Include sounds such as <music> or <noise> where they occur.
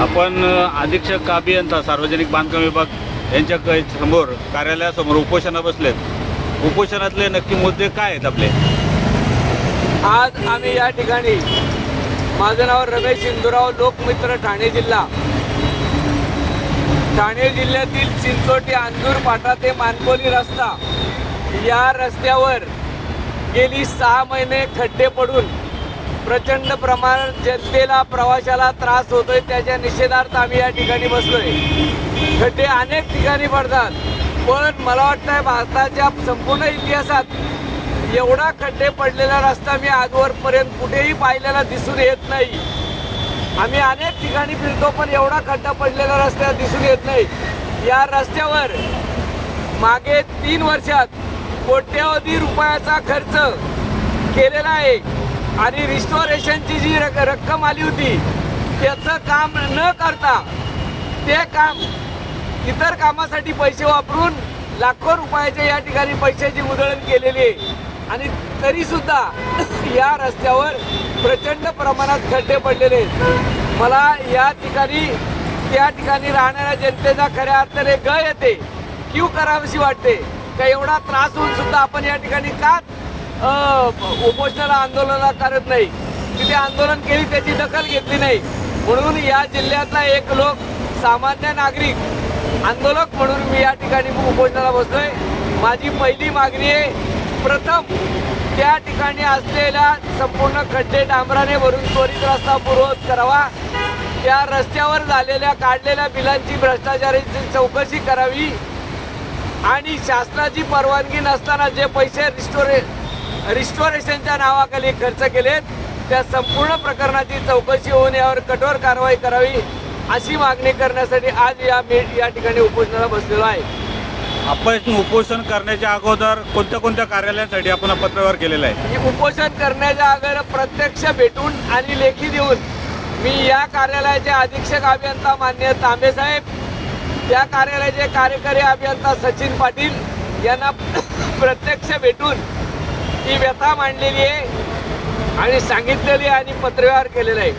आपण अधीक्षक अभियंता सार्वजनिक बांधकाम विभाग यांच्या क- समोर कार्यालयासमोर उपोषणा बसलेत. उपोषणातले नक्की मुद्दे काय आहेत आपले? आज आम्ही या ठिकाणी माझं नाव रमेश इंदुराव लोकमित्र ठाणे जिल्हा. ठाणे जिल्ह्यातील चिंचोटी अंजूर पाटा ते मानकोली रस्ता या रस्त्यावर गेली सहा महिने खड्डे पडून प्रचंड प्रमाणात जनतेला प्रवाशाला त्रास होतोय त्याच्या निषेधार्थ आम्ही या ठिकाणी बसलोय. खड्डे अनेक ठिकाणी पडतात. पण मला वाटतं भारताच्या संपूर्ण इतिहासात एवढा खड्डे पडलेला रस्ता मी आजवरपर्यंत कुठेही पाहिलेला दिसून येत नाही. आम्ही अनेक ठिकाणी फिरतो पण एवढा खड्डा पडलेला रस्ता दिसून येत नाही. या रस्त्यावर मागे तीन वर्षात कोट्यावधी रुपयाचा खर्च केलेला आहे. आणि रिस्टॉरेशनची जी रक- रक्कम आली होती त्याचं काम न करता ते काम इतर कामासाठी पैसे वापरून लाखो रुपयाच्या या ठिकाणी पैशाची उधळण केलेली आहे. आणि तरीसुद्धा या रस्त्यावर प्रचंड प्रमाणात खड्डे पडलेले आहेत. मला या ठिकाणी त्या ठिकाणी राहणाऱ्या जनतेचा खऱ्या अर्थाने ग येते. क्यू करावीशी वाटते. का एवढा त्रास होऊन सुद्धा आपण या ठिकाणी का उपोषणाला आंदोलनाला करत नाही. तिथे आंदोलन केली त्याची दखल घेतली नाही. म्हणून या जिल्ह्यातला एक लोक सामान्य नागरिक आंदोलक म्हणून मी या ठिकाणी उपोषणाला बसलोय. माझी पहिली मागणी आहे प्रथम त्या ठिकाणी असलेल्या संपूर्ण खड्डे डांबराने भरून त्वरित रस्ता पुरवत करावा. त्या रस्त्यावर झालेल्या काढलेल्या बिलांची भ्रष्टाचाराची चौकशी करावी. आणि शासनाची परवानगी नसताना जे पैसे रिस्टोरे रिस्टोरेशनच्या नावाखाली खर्च केलेत. त्या संपूर्ण प्रकरणाची चौकशी होऊन यावर कठोर कारवाई करावी अशी मागणी करण्यासाठी आज या मी या ठिकाणी उपोषणाला बसलेलो आहे. आपण उपोषण करण्याच्या अगोदर कोणत्या कोणत्या कार्यालयांसाठी आपण पत्रव्यवहार केलेला आहे? ही उपोषण करण्याच्या अगोदर प्रत्यक्ष भेटून आणि लेखी देऊन मी या कार्यालयाचे अधीक्षक अभियंता मान्य तांबे साहेब त्या कार्यालयाचे कार्यकारी अभियंता सचिन पाटील यांना <coughs> प्रत्यक्ष भेटून ही व्यथा मांडलेली आहे आणि सांगितलेली आहे आणि पत्रव्यवहार केलेला आहे.